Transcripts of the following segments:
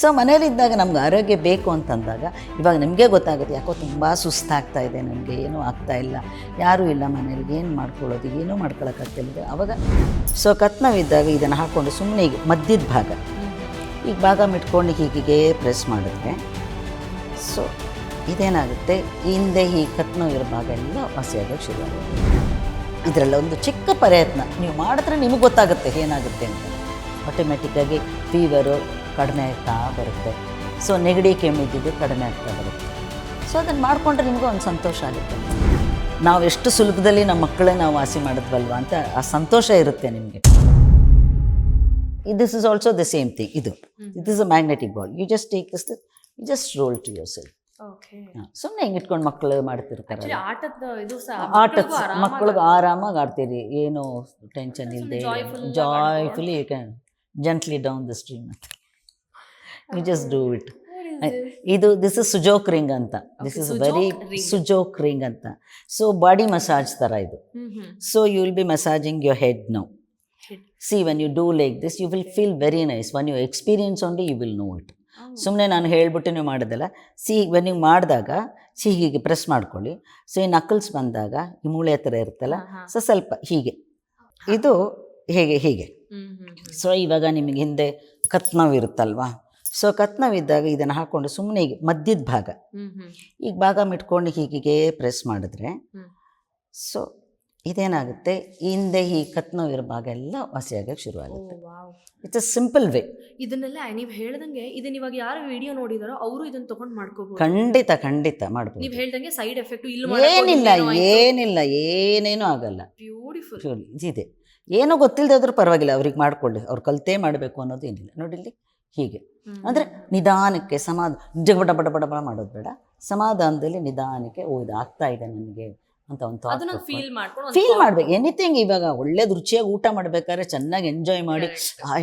So ಮನೇಲಿದ್ದಾಗ ನಮ್ಗೆ ಆರೋಗ್ಯ ಬೇಕು ಅಂತಂದಾಗ ಇವಾಗ ನಿಮಗೆ ಗೊತ್ತಾಗುತ್ತೆ ಯಾಕೋ ತುಂಬ ಸುಸ್ತಾಗ್ತಾ ಇದೆ ನನಗೆ ಏನೂ ಆಗ್ತಾ ಇಲ್ಲ, ಯಾರೂ ಇಲ್ಲ ಮನೇಲಿ ಏನು ಮಾಡ್ಕೊಳ್ಳೋದು, ಏನೂ ಮಾಡ್ಕೊಳಕ್ಕಾಗ್ತಿಲ್ಲ ಅವಾಗ ಸೊ ಕತ್ನವಿದ್ದಾಗ ಇದನ್ನು ಹಾಕ್ಕೊಂಡು ಸುಮ್ಮನೆ ಈಗ ಮಧ್ಯದ ಭಾಗ. ಈಗ ಭಾಗ ಮಿಟ್ಕೊಂಡು ಹೀಗೆ ಪ್ರೆಸ್ ಮಾಡಿದ್ರೆ ಸೊ ಇದೇನಾಗುತ್ತೆ? ಹಿಂದೆ ಈ ಇರೋ ಭಾಗ ಎಲ್ಲ ವಾಸಿಯಾಗೋಕ್ಕೆ ಶುರುವಾಗುತ್ತೆ. ಇದರಲ್ಲ ಒಂದು ಚಿಕ್ಕ ಪ್ರಯತ್ನ. ನೀವು ಮಾಡಿದ್ರೆ ನಿಮಗೆ ಗೊತ್ತಾಗುತ್ತೆ ಏನಾಗುತ್ತೆ ಅಂತ. ಆಟೋಮೆಟಿಕ್ಕಾಗಿ ಫೀವರು ಕಡಿಮೆ ಆಗ್ತಾ ಬರುತ್ತೆ. ಸೊ ನೆಗಡಿ ಕೆಮ್ಮಿದ್ದಿದ್ದು ಕಡಿಮೆ ಆಗ್ತಾ ಬರುತ್ತೆ. ಸೊ ಅದನ್ನು ಮಾಡಿಕೊಂಡ್ರೆ ನಿಮಗೂ ಒಂದು ಸಂತೋಷ ಆಗುತ್ತೆ. ನಾವು ಎಷ್ಟು ಸುಲಭದಲ್ಲಿ ನಮ್ಮ ಮಕ್ಕಳೇ ನಾವು ವಾಸಿ ಮಾಡಿದ್ವಲ್ವ ಅಂತ ಆ ಸಂತೋಷ ಇರುತ್ತೆ ನಿಮಗೆ. This is also the same thing ಇದು. It is a magnetic ball you just take this you just roll to yourself ಸುಮ್ಮನೆ ಹಿಂಗೆ ಇಟ್ಕೊಂಡು ಮಕ್ಕಳು ಮಾಡ್ತಿರ್ತಾರೆ ಆಟದ ಮಕ್ಕಳಿಗೆ ಆರಾಮಾಗಿ ಆಡ್ತೀರಿ. ಏನು ಟೆನ್ಷನ್ ಇಲ್ಲದೆ joyfully you can gently down the stream you just do it ಇದು ದಿಸ್ ಇಸ್ ಸುಜೋಕ್ ರಿಂಗ್ ಅಂತ. This is very Sujok ring ಅಂತ. ಸೊ ಬಾಡಿ ಮಸಾಜ್ ಥರ ಇದು. So you will be massaging your head no. See when you do like this you will feel very nice one you experience only you will know it ಸುಮ್ಮನೆ ನಾನು ಹೇಳ್ಬಿಟ್ಟು ನೀವು ಮಾಡೋದಲ್ಲ. See when ನೀವು ಮಾಡಿದಾಗ C ಹೀಗೆ ಪ್ರೆಸ್ ಮಾಡ್ಕೊಳ್ಳಿ. So ಈ ನಕಲ್ಸ್ ಬಂದಾಗ ಈ ಮೂಳೆ ಹತ್ರ ಇರುತ್ತಲ್ಲ. ಸೊ ಸ್ವಲ್ಪ ಹೀಗೆ. ಇದು ಹೇಗೆ ಹೀಗೆ. ಸೊ ಇವಾಗ ನಿಮಗೆ ಹಿಂದೆ ಕತ್ನವಿರುತ್ತಲ್ವಾ ಸೊ ಕತ್ನವಿದ್ದಾಗ ಇದನ್ನು ಹಾಕ್ಕೊಂಡು ಸುಮ್ಮನೆ ಈಗ ಮಧ್ಯದ ಭಾಗ. ಈಗ ಭಾಗ ಮಿಟ್ಕೊಂಡು ಹೀಗೆ ಪ್ರೆಸ್ ಮಾಡಿದ್ರೆ. ಸೊ ಇದೇನಾಗುತ್ತೆ? ಹಿಂದೆ ಈ ಕತ್ನವಿರೋ ಭಾಗ ಎಲ್ಲ ವಾಸಿಯಾಗಕ್ಕೆ ಶುರುವಾಗುತ್ತೆ. ಇಟ್ಸ್ ಅ ಸಿಂಪಲ್ ವೇ ಇದನ್ನೆಲ್ಲ ನೀವು ಹೇಳ್ದಂಗೆ ಇದನ್ನ ಇವಾಗ ಯಾರು ವಿಡಿಯೋ ನೋಡಿದಾರೋ ಅವರು ಇದನ್ನ ತಗೊಂಡು ಮಾಡ್ಕೋಬಹುದು ಖಂಡಿತ ಖಂಡಿತ ಮಾಡ್ಬೋದು. ನೀವು ಹೇಳ್ದಂಗೆ ಸೈಡ್ ಎಫೆಕ್ಟ್ ಇಲ್ಲ ಏನಿಲ್ಲ ಏನಿಲ್ಲ ಏನೇನೂ ಆಗಲ್ಲ. ಬ್ಯೂಟಿಫುಲ್ ಇದೆ. ಏನೋ ಏನೂ ಗೊತ್ತಿಲ್ಲದೆ ಆದ್ರೂ ಪರವಾಗಿಲ್ಲ ಅವ್ರಿಗೆ ಮಾಡ್ಕೊಳ್ಳಿ. ಅವ್ರು ಕಲಿತೇ ಮಾಡಬೇಕು ಅನ್ನೋದು ಏನಿಲ್ಲ. ನೋಡಿ ಇಲ್ಲಿ ಹೀಗೆ. ಅಂದರೆ ನಿಧಾನಕ್ಕೆ ಸಮಾಧ ಜಗಬಡ ಬಡ ಬಡ ಬಡ ಮಾಡೋದು ಬೇಡ. ಸಮಾಧಾನದಲ್ಲಿ ನಿಧಾನಕ್ಕೆ ಓ ಇದು ಆಗ್ತಾ ಇದೆ ನನಗೆ ಅಂತ ಒಂದು ಫೀಲ್ ಫೀಲ್ ಮಾಡ್ಬೇಕು. ಎನಿಥಿಂಗ್ ಇವಾಗ ಒಳ್ಳೇದು ರುಚಿಯಾಗಿ ಊಟ ಮಾಡ್ಬೇಕಾದ್ರೆ ಚೆನ್ನಾಗಿ ಎಂಜಾಯ್ ಮಾಡಿ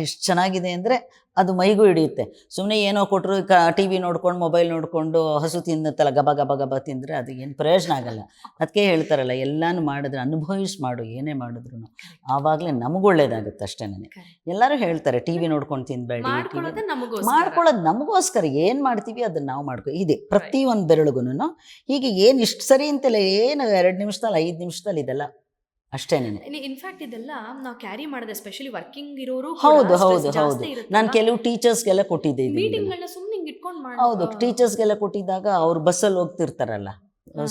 ಎಷ್ಟು ಚೆನ್ನಾಗಿದೆ ಅಂದರೆ ಅದು ಮೈಗೂ ಹಿಡಿಯುತ್ತೆ. ಸುಮ್ಮನೆ ಏನೋ ಕೊಟ್ಟರು ಕ ಟಿ ವಿ ನೋಡ್ಕೊಂಡು ಮೊಬೈಲ್ ನೋಡಿಕೊಂಡು ಹಸು ತಿನ್ನತ್ತಲ್ಲ ಗಬ ಗಬ ಗಬ ತಿಂದರೆ ಅದು ಏನು ಪ್ರಯೋಜನ ಆಗಲ್ಲ. ಅದಕ್ಕೆ ಹೇಳ್ತಾರಲ್ಲ ಎಲ್ಲಾನು ಮಾಡಿದ್ರೆ ಅನುಭವಿಸಿ ಮಾಡು ಏನೇ ಮಾಡಿದ್ರು ಆವಾಗಲೇ ನಮಗೂ ಒಳ್ಳೇದಾಗುತ್ತೆ ಅಷ್ಟೇ Correct. ಎಲ್ಲರೂ ಹೇಳ್ತಾರೆ ಟಿ ವಿ ನೋಡ್ಕೊಂಡು ತಿನ್ಬೇಡಿ ಟಿ ಮಾಡ್ಕೊಳ್ಳೋದೇ ನಮಗೋಸ್ಕರ. ಮಾಡ್ಕೊಳ್ಳೋದು ನಮಗೋಸ್ಕರ ಏನು ಮಾಡ್ತೀವಿ ಅದನ್ನ ನಾವು ಮಾಡ್ಕೊ ಇದೆ ಪ್ರತಿಯೊಂದು ಬೆರಳುಗೂ ಹೀಗೆ ಏನು ಇಷ್ಟು ಸರಿ ಅಂತಿಲ್ಲ ಏನು ಎರಡು ನಿಮಿಷದಲ್ಲಿ ಐದು ನಿಮಿಷದಲ್ಲಿ ಇದೆಲ್ಲ ಅಷ್ಟೇನೆ. ಇನ್ಫ್ಯಾಕ್ಟ್ ಇದೆಲ್ಲ ನಾವು ಕ್ಯಾರಿ ಮಾಡಿದೆ ಸ್ಪೆಷಲಿ ವರ್ಕಿಂಗ್ ಇರೋರು ಹೌದು ಹೌದು ಹೌದು. ನಾನು ಕೆಲವು ಟೀಚರ್ಸ್ಗೆಲ್ಲ ಕೊಟ್ಟಿದ್ದೆ ಮೀಟಿಂಗ್ ಇದನ್ನ. ಸುಮ್ಮನೆ ಇಟ್ಕೊಂಡು ಮಾಡಿ ಹೌದು ಟೀಚರ್ಸ್ಗೆಲ್ಲ ಕೊಟ್ಟಿದ್ದಾಗ ಅವ್ರು ಬಸ್ಸಲ್ಲಿ ಹೋಗ್ತಿರ್ತಾರಲ್ಲ.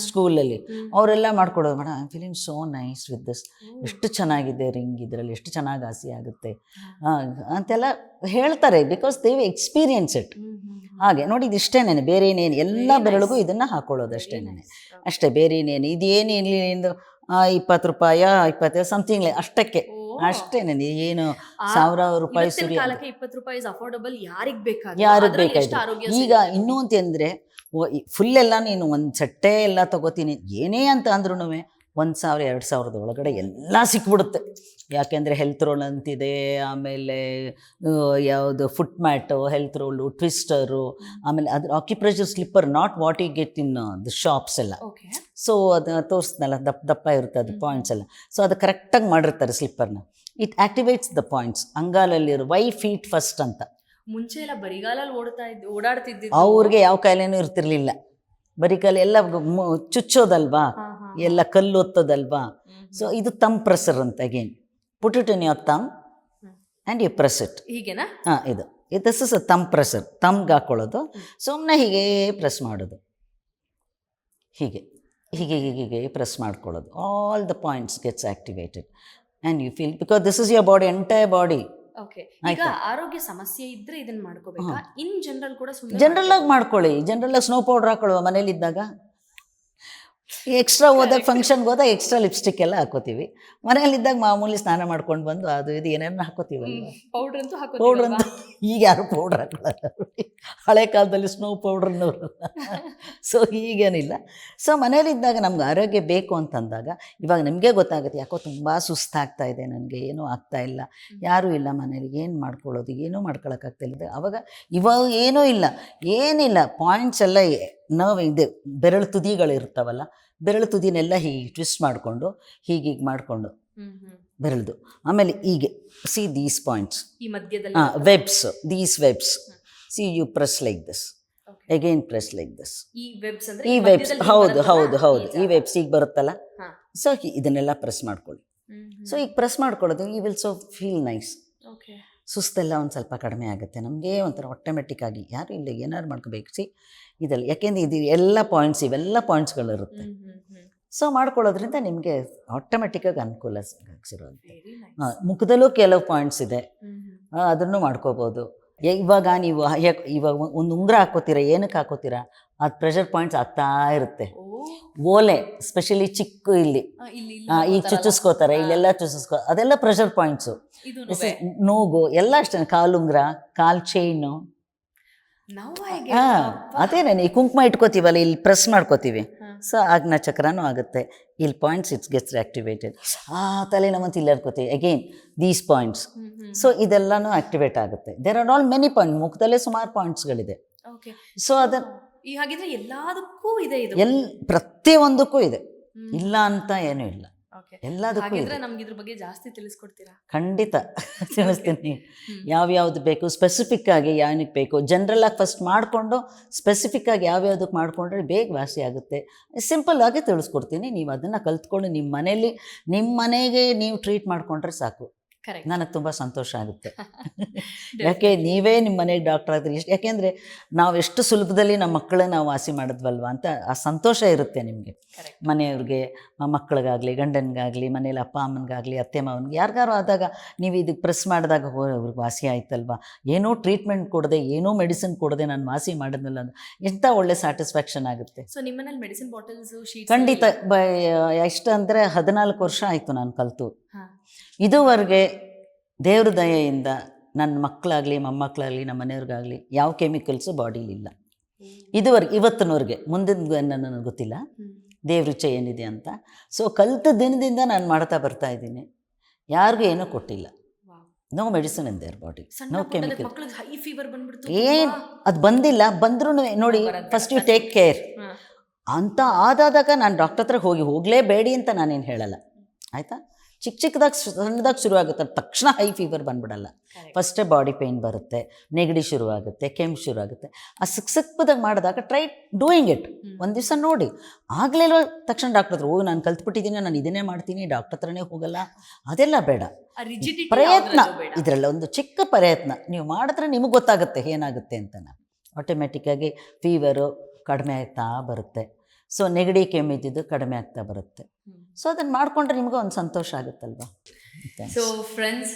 ಸ್ಕೂಲಲ್ಲಿ. ಅವರೆಲ್ಲ ಮಾಡ್ಕೊಡೋದು madam I feeling so nice with this ಎಷ್ಟು ಚೆನ್ನಾಗಿದೆ ರಿಂಗ್ ಇದರಲ್ಲಿ ಎಷ್ಟು ಚೆನ್ನಾಗಿ ಹಸಿ ಆಗುತ್ತೆ. ಅಂತೆಲ್ಲ ಹೇಳ್ತಾರೆ ಬಿಕಾಸ್ ದೇವ್ ಎಕ್ಸ್ಪೀರಿಯನ್ಸ್ ಇಟ್. ಹಾಗೆ ನೋಡಿ ಇದು ಇಷ್ಟೇನೇನೆ ಬೇರೆ ಏನೇನು ಎಲ್ಲ ಬೆರಳಿಗೂ. ಇದನ್ನು ಹಾಕೊಳ್ಳೋದು ಅಷ್ಟೇನೇನೆ. ಅಷ್ಟೇ ಬೇರೆ ಇನ್ನೇನು ಇದೇನು ಇಲ್ಲಿ ಇಪ್ಪತ್ತು ರೂಪಾಯ ಇಪ್ಪತ್ತೈದು ಸಮಥಿಂಗ್ ಅಷ್ಟಕ್ಕೆ. ಅಷ್ಟೇನೆ ಏನು ಸಾವಿರಾರು ರೂಪಾಯಿ ಸುರಿ ಇಪ್ಪತ್ತು ರೂಪಾಯಿ ಅಫೋರ್ಡಬಲ್ ಯಾರಿಗ್ ಬೇಕಾದ್ರೆ ಯಾರಿಗೆ ಈಗ ಇನ್ನೂ ಅಂದ್ರೆ ಫುಲ್ ಎಲ್ಲ ನೀನು ಒಂದು ಸಟ್ಟೆ ಎಲ್ಲ ತಗೋತೀನಿ. ಏನೇ ಅಂತ ಅಂದ್ರೂ ಒಂದು ಸಾವಿರ ಎರಡು ಸಾವಿರದ ಒಳಗಡೆ ಎಲ್ಲ ಸಿಕ್ಬಿಡುತ್ತೆ. ಯಾಕೆಂದರೆ ಹೆಲ್ತ್ ರೋಲ್ ಅಂತಿದೆ ಆಮೇಲೆ ಯಾವುದು foot mat health roll twister ಆಮೇಲೆ ಅದ್ರ acupressure slipper not what you get in the shops ಎಲ್ಲ. ಸೊ ಅದು ತೋರಿಸ್ನಲ್ಲ ದಪ್ಪ ದಪ್ಪ ಇರುತ್ತೆ ಅದು ಪಾಯಿಂಟ್ಸ್ ಎಲ್ಲ. ಸೊ ಅದು ಕರೆಕ್ಟಾಗಿ ಮಾಡಿರ್ತಾರೆ ಸ್ಲಿಪ್ಪರ್ನ ಇಟ್ ಆಕ್ಟಿವೇಟ್ಸ್ ದ ಪಾಯಿಂಟ್ಸ್ ಅಂಗಾಲಲ್ಲಿರೋ ವೈ ಫೀಟ್ ಫಸ್ಟ್ ಅಂತ. ಮುಂಚೆ ಎಲ್ಲ ಬರಿಗಾಲಲ್ಲಿ ಓಡ್ತಾ ಇದ್ದು ಓಡಾಡ್ತಿದ್ದು ಅವ್ರಿಗೆ ಯಾವ ಕಾಯಿಲೆನೂ ಇರ್ತಿರ್ಲಿಲ್ಲ. ಬರಿಗಾಲ ಎಲ್ಲ ಚುಚ್ಚೋದಲ್ವಾ. ಎಲ್ಲ ಕಲ್ಲು ಒತ್ತೋದಲ್ವಾ ಸೊ ಇದು ತಮ್ ಪ್ರೆಸರ್ ಅಂತ again put it in your thumb. And you press it ಹೀಗೆನಾ? ಹಾಂ ಇದು. ದಿಸ್ ಇಸ್ ಅ ತಮ್ ಪ್ರೆಸರ್ ತಮ್ಗೆ ಹಾಕೊಳ್ಳೋದು. ಸುಮ್ಮನೆ ಹೀಗೆ ಪ್ರೆಸ್ ಮಾಡೋದು. ಹೀಗೆ. ಹೀಗೆ ಹೀಗೆ ಹೀಗೆ ಪ್ರೆಸ್ ಮಾಡ್ಕೊಳ್ಳೋದು. All the points gets activated and you feel because this is your body entire body okay ಈಗ? ಆರೋಗ್ಯ ಸಮಸ್ಯೆ ಇದ್ರೆ ಇದನ್ನ ಮಾಡ್ಕೋಬೇಕಾ? ಇನ್ ಜನರಲ್ ಕೂಡ ಜನರಲ್ ಆಗಿ ಮಾಡ್ಕೊಳ್ಳಿ. ಜನರಲ್ ಆಗಿ ಸ್ನೋ ಪೌಡರ್ ಹಾಕೊಳ್ಳುವ ಮನೇಲಿದ್ದಾಗ? ಎಕ್ಸ್ಟ್ರಾ ಹೋದಾಗ ಫಂಕ್ಷನ್ಗೆ ಹೋದಾಗ ಎಕ್ಸ್ಟ್ರಾ ಲಿಪ್ಸ್ಟಿಕ್ ಎಲ್ಲ ಹಾಕೋತೀವಿ. ಮನೆಯಲ್ಲಿದ್ದಾಗ ಮಾಮೂಲಿ ಸ್ನಾನ ಮಾಡ್ಕೊಂಡು ಬಂದು ಅದು ಇದು ಏನೇನು ಹಾಕೋತೀವಿ ಪೌಡರ್ ಅಂತೂ ಪೌಡ್ರ್ ಅಂತ? ಈಗ ಯಾರು ಪೌಡ್ರ್ ಹಾಕಲ್ಲ ಹಳೆ ಕಾಲದಲ್ಲಿ ಸ್ನೋ ಪೌಡ್ರನ್ನವರು ಸೊ ಈಗೇನಿಲ್ಲ ಸೊ ಮನೇಲಿದ್ದಾಗ ನಮ್ಗೆ ಆರೋಗ್ಯ ಬೇಕು ಅಂತಂದಾಗ ಇವಾಗ ನಿಮಗೆ ಗೊತ್ತಾಗುತ್ತೆ ಯಾಕೋ ತುಂಬ ಸುಸ್ತಾಗ್ತಾ ಇದೆ ನನಗೆ ಏನೂ ಆಗ್ತಾ ಇಲ್ಲ. ಯಾರೂ ಇಲ್ಲ ಮನೇಲಿ ಏನು ಮಾಡ್ಕೊಳ್ಳೋದು ಏನೂ ಮಾಡ್ಕೊಳಕ್ಕಾಗ್ತಿಲ್ಲ ಅವಾಗ ಇವಾಗ ಏನೂ ಇಲ್ಲ ಏನಿಲ್ಲ ಪಾಯಿಂಟ್ಸ್ ಎಲ್ಲ ನಾವು ಇದೆ ಬೆರಳು ತುದಿಗಳು ಇರ್ತಾವಲ್ಲ ಬೆರಳು ತುದಿನೆಲ್ಲ ಹೀಗೆ ಟ್ವಿಸ್ಟ್ ಮಾಡಿಕೊಂಡು ಹೀಗೀಗೆ ಮಾಡಿಕೊಂಡು ಬೆರಳದು. ಆಮೇಲೆ ಹೀಗೆ ಸಿ ದೀಸ್ ಪಾಯಿಂಟ್ಸ್ ಹಾಂ webs these webs see you press like this again press like this ಈ ವೆಬ್ಸ್ ಹೌದು ಹೌದು ಹೌದು. ಈ ವೆಬ್ಸ್ ಈಗ ಬರುತ್ತಲ್ಲ. ಸೊ ಇದನ್ನೆಲ್ಲ ಪ್ರೆಸ್ ಮಾಡ್ಕೊಳ್ಳಿ. ಸೊ ಈಗ ಪ್ರೆಸ್ ಮಾಡ್ಕೊಳ್ಳೋದು ಈ ವಿಲ್ ಸೊ ಫೀಲ್ ನೈಸ್ ಸುಸ್ತೆಲ್ಲ ಒಂದು ಸ್ವಲ್ಪ ಕಡಿಮೆ ಆಗುತ್ತೆ. ನಮಗೆ ಒಂಥರ ಆಟೋಮೆಟಿಕ್ ಆಗಿ ಯಾರು ಇಲ್ಲ ಏನಾದ್ರು ಮಾಡ್ಕೋಬೇಕು. ಸಿ ಇದೆಲ್ಲ ಯಾಕೆಂದ್ರೆ ಇದು ಎಲ್ಲ ಪಾಯಿಂಟ್ಸ್ ಇವೆಲ್ಲ ಪಾಯಿಂಟ್ಸ್ಗಳಿರುತ್ತೆ ಸೊ ಮಾಡ್ಕೊಳ್ಳೋದ್ರಿಂದ ನಿಮಗೆ ಆಟೋಮೆಟಿಕ್ಕಾಗಿ ಅನುಕೂಲ ಹಾಂ ಮುಖದಲ್ಲೂ ಕೆಲವು ಪಾಯಿಂಟ್ಸ್ ಇದೆ. ಅದನ್ನು ಮಾಡ್ಕೋಬೋದು. ಇವಾಗ ನೀವು ಯಾಕ್- ಇವಾಗ ಒಂದು ಉಂಗುರ ಹಾಕೋತೀರಾ ಏನಕ್ಕೆ ಹಾಕೋತೀರಾ ಅದು ಪ್ರೆಷರ್ ಪಾಯಿಂಟ್ಸ್ ಆಗ್ತಾ ಇರುತ್ತೆ. ಓಲೆ ಸ್ಪೆಷಲಿ ಚಿಕ್ಕ ಇಲ್ಲಿ. ಈಗ ಚುಚ್ಚಿಸ್ಕೋತಾರೆ ಇಲ್ಲೆಲ್ಲ ಚುಚ್ಚಿಸ್ಕೋ ಅದೆಲ್ಲ ಪ್ರೆಷರ್ ಪಾಯಿಂಟ್ಸು ನೋವು. ನೋಗು ಎಲ್ಲ ಅಷ್ಟೇ ಕಾಲುಂಗ್ರ ಕಾಲ್ ಚೈನು ಹಾಂ ಅದೇನೇ ಈ ಕುಂಕುಮ ಇಟ್ಕೋತೀವಲ್ಲ ಇಲ್ಲಿ ಪ್ರೆಸ್ ಮಾಡ್ಕೋತೀವಿ. ಸೊ ಆಗ್ನ ಚಕ್ರನೂ ಆಗುತ್ತೆ. ಇಲ್ಲಿ ಪಾಯಿಂಟ್ಸ್ ಇಟ್ಸ್ ಗೆಟ್ಸ್ ಆಕ್ಟಿವೇಟೆಡ್ ಆ ತಲೆನೋವಂತ ಇಲ್ಲಿ ಇರ್ಕೋತೀವಿ ಅಗೇನ್ ದೀಸ್ ಪಾಯಿಂಟ್ಸ್ ಸೊ ಇದೆಲ್ಲನೂ ಆಕ್ಟಿವೇಟ್ ಆಗುತ್ತೆ. There are all many point ಮುಖದಲ್ಲೇ ಸುಮಾರು ಪಾಯಿಂಟ್ಸ್ಗಳಿದೆ ಓಕೆ ಸೊ ಅದನ್ನು ಈ ಹಾಗಿದ್ರೆ ಎಲ್ಲದಕ್ಕೂ ಇದೆ ಇದು. ಎಲ್ ಪ್ರತಿಯೊಂದಕ್ಕೂ ಇದೆ. ಇಲ್ಲ ಅಂತ ಏನೂ ಇಲ್ಲ. ಎಲ್ಲದಕ್ಕೂ ಇದೆ. ನಮ್ಗೆ ಇದ್ರ ಬಗ್ಗೆ ಜಾಸ್ತಿ ತಿಳಿಸ್ಕೊಡ್ತೀರಾ? ಖಂಡಿತ. ತಿಳಿಸ್ತೀನಿ. ಯಾವ್ಯಾವ್ದು ಬೇಕು? ಸ್ಪೆಸಿಫಿಕ್ ಆಗಿ ಯಾವನಿಗೆ ಬೇಕು? ಜನರಲ್ ಆಗಿ ಫಸ್ಟ್ ಮಾಡಿಕೊಂಡು ಸ್ಪೆಸಿಫಿಕ್ ಆಗಿ ಯಾವ್ಯಾವ್ದಕ್ಕೆ ಮಾಡಿಕೊಂಡ್ರೆ ಬೇಗ ವಾಸಿ ಆಗುತ್ತೆ. ಸಿಂಪಲ್ ಆಗಿ ತಿಳಿಸ್ಕೊಡ್ತೀನಿ. ನೀವು ಅದನ್ನು ಕಲ್ತ್ಕೊಂಡು ನಿಮ್ಮ ಮನೇಲಿ ನಿಮ್ಮ ಮನೆಗೆ ನೀವು ಟ್ರೀಟ್ ಮಾಡಿಕೊಂಡ್ರೆ ಸಾಕು. ನನಗೆ ತುಂಬ ಸಂತೋಷ ಆಗುತ್ತೆ. ಯಾಕೆ ನೀವೇ ನಿಮ್ಮ ಮನೆಗೆ ಡಾಕ್ಟರ್ ಆಗ್ತೀರಿ. ಎಷ್ಟು ಯಾಕೆಂದರೆ ನಾವು ಎಷ್ಟು ಸುಲಭದಲ್ಲಿ ನಮ್ಮ ಮಕ್ಕಳನ್ನ ನಾವು ವಾಸಿ ಮಾಡಿದ್ವಲ್ವ ಅಂತ ಆ ಸಂತೋಷ ಇರುತ್ತೆ ನಿಮಗೆ. ಮನೆಯವ್ರಿಗೆ ಮಕ್ಕಳಿಗಾಗಲಿ ಗಂಡನಿಗಾಗಲಿ ಮನೇಲಿ ಅಪ್ಪ ಅಮ್ಮನಿಗಾಗಲಿ ಅತ್ತೆ ಮಾವನಿಗೆ ಯಾರಿಗಾರು ಆದಾಗ ನೀವು ಇದಕ್ಕೆ ಪ್ರೆಸ್ ಮಾಡಿದಾಗ ಹೋ ಅವ್ರಿಗೆ ವಾಸಿ ಆಯ್ತಲ್ವಾ? ಏನೋ ಟ್ರೀಟ್ಮೆಂಟ್ ಕೊಡದೆ ಏನೋ ಮೆಡಿಸಿನ್ ಕೊಡದೆ ನಾನು ವಾಸಿ ಮಾಡಿದ್ನಲ್ಲ ಅಂತ ಎಂಥ ಒಳ್ಳೆ ಸ್ಯಾಟಿಸ್ಫ್ಯಾಕ್ಷನ್ ಆಗುತ್ತೆ. ಸೊ ನಿಮ್ಮನೇಲಿ ಮೆಡಿಸಿನ್ ಬಾಟಲ್ಸ್ ಖಂಡಿತ. ಎಷ್ಟು ಅಂದರೆ ಹದಿನಾಲ್ಕು ವರ್ಷ ಆಯಿತು ನಾನು ಕಲಿತು. ಇದುವರೆಗೆ ದೇವ್ರ ದಯೆಯಿಂದ ನನ್ನ ಮಕ್ಕಳಾಗಲಿ ಮೊಮ್ಮಕ್ಕಳಾಗಲಿ ನಮ್ಮ ಮನೆಯವ್ರಿಗಾಗಲಿ ಯಾವ ಕೆಮಿಕಲ್ಸು ಬಾಡಿಲಿ ಇಲ್ಲ. ಇದುವರೆಗೆ ಇವತ್ತಿನವರೆಗೆ ಮುಂದಿನ ನನಗೆ ಗೊತ್ತಿಲ್ಲ? ದೇವ್ರ ಇಚ್ಛೆ ಏನಿದೆ ಅಂತ. ಸೊ ಕಲಿತ ದಿನದಿಂದ ನಾನು ಮಾಡ್ತಾ ಬರ್ತಾ ಇದ್ದೀನಿ. ಯಾರಿಗೂ ಏನೂ ಕೊಟ್ಟಿಲ್ಲ. No medicine in their body no chemical ಏನು? ಅದು ಬಂದಿಲ್ಲ. ಬಂದ್ರೂ ನೋಡಿ ಫಸ್ಟ್ ಯು ಟೇಕ್ ಕೇರ್ ಅಂತ ಆದಾದಾಗ ನಾನು ಡಾಕ್ಟರ್ ಹತ್ರ ಹೋಗಿ ಹೋಗಲೇಬೇಡಿ ಅಂತ ನಾನೇನು ಹೇಳಲ್ಲ. ಆಯಿತಾ? ಚಿಕ್ಕ ಚಿಕ್ಕದಾಗಿ ಸಣ್ಣದಾಗ ಶುರುವಾಗುತ್ತೆ ತಕ್ಷಣ ಹೈ ಫೀವರ್ ಬಂದ್ಬಿಡಲ್ಲ. ಫಸ್ಟೇ ಬಾಡಿ ಪೇಯ್ನ್ ಬರುತ್ತೆ ನೆಗಡಿ ಶುರುವಾಗುತ್ತೆ ಕೆಮ್ಮು ಶುರುವಾಗುತ್ತೆ. ಆ ಸಿಕ್ ಸಿಕ್ಕದಾಗ ಮಾಡಿದಾಗ ಟ್ರೈ ಡೂಯಿಂಗ್ ಇಟ್ ಒಂದು ದಿವಸ ನೋಡಿ. ಆಗಲೇ ತಕ್ಷಣ ಡಾಕ್ಟರ್ ಹತ್ರ ಹೋಗಿ ನಾನು ಕಲ್ತ್ಬಿಟ್ಟಿದ್ದೀನಿ ನಾನು ಇದನ್ನೇ ಮಾಡ್ತೀನಿ ಡಾಕ್ಟರ್ ಹತ್ರನೇ ಹೋಗಲ್ಲ. ಅದೆಲ್ಲ ಬೇಡ. ಪ್ರಯತ್ನ. ಇದರಲ್ಲ ಒಂದು ಚಿಕ್ಕ ಪ್ರಯತ್ನ. ನೀವು ಮಾಡಿದ್ರೆ ನಿಮಗೆ ಗೊತ್ತಾಗುತ್ತೆ ಏನಾಗುತ್ತೆ ಅಂತ ಆಟೋಮೆಟಿಕ್ಕಾಗಿ ಫೀವರು ಕಡಿಮೆ ಆಗ್ತಾ ಬರುತ್ತೆ. ಸೊ ನೆಗಡಿ ಕೆಮ್ಮಿದ್ದು ಕಡಿಮೆ ಆಗ್ತಾ ಬರುತ್ತೆ. ಸೊ ಅದನ್ನು ಮಾಡಿಕೊಂಡ್ರೆ ನಿಮಗೂ ಒಂದು ಸಂತೋಷ ಆಗುತ್ತಲ್ವಾ? So friends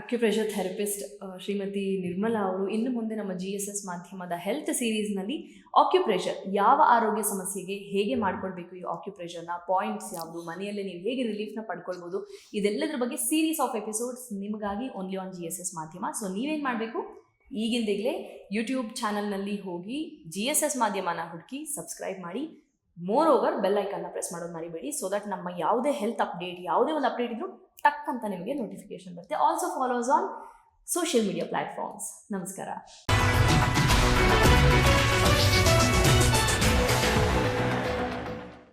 acupressure therapist Shrimati Nirmala ಅವರು ಇನ್ನು ಮುಂದೆ ನಮ್ಮ ಜಿ ಎಸ್ ಎಸ್ ಮಾಧ್ಯಮದ ಹೆಲ್ತ್ ಸೀರೀಸ್ನಲ್ಲಿ ಆಕ್ಯುಪ್ರೆಷರ್ ಯಾವ ಆರೋಗ್ಯ ಸಮಸ್ಯೆಗೆ ಹೇಗೆ ಮಾಡ್ಕೊಳ್ಬೇಕು ಈ ಆಕ್ಯುಪ್ರೆಷರ್ನ ಪಾಯಿಂಟ್ಸ್ ಯಾವುದು, ಮನೆಯಲ್ಲೇ ನೀವು ಹೇಗೆ ರಿಲೀಫ್ನ ಪಡ್ಕೊಳ್ಬೋದು, ಇದೆಲ್ಲದರ ಬಗ್ಗೆ ಸೀರೀಸ್ ಆಫ್ ಎಪಿಸೋಡ್ಸ್ ನಿಮಗಾಗಿ only on G S S ಮಾಧ್ಯಮ. ಸೊ ನೀವೇನು ಮಾಡಬೇಕು? ಈಗಿಂದಿಗಲೇ ಯೂಟ್ಯೂಬ್ ಚಾನಲ್ನಲ್ಲಿ ಹೋಗಿ ಜಿ ಎಸ್ ಎಸ್ ಮಾಧ್ಯಮನ ಹುಡುಕಿ ಸಬ್ಸ್ಕ್ರೈಬ್ ಮಾಡಿ. ಮೋರ್ ಓವರ್ ಬೆಲ್ ಐಕನ್ನ ಪ್ರೆಸ್ ಮಾಡೋದು ಮರಿಬೇಡಿ. ಸೊ ದಟ್ ನಮ್ಮ ಯಾವುದೇ ಹೆಲ್ತ್ ಅಪ್ಡೇಟ್ ಯಾವುದೇ ಒಂದು ಅಪ್ಡೇಟ್ ಇದ್ರೂ ಟಕ್ ಅಂತ ನಿಮಗೆ ನೋಟಿಫಿಕೇಶನ್ ಬರುತ್ತೆ. Also follows on social media platforms ನಮಸ್ಕಾರ.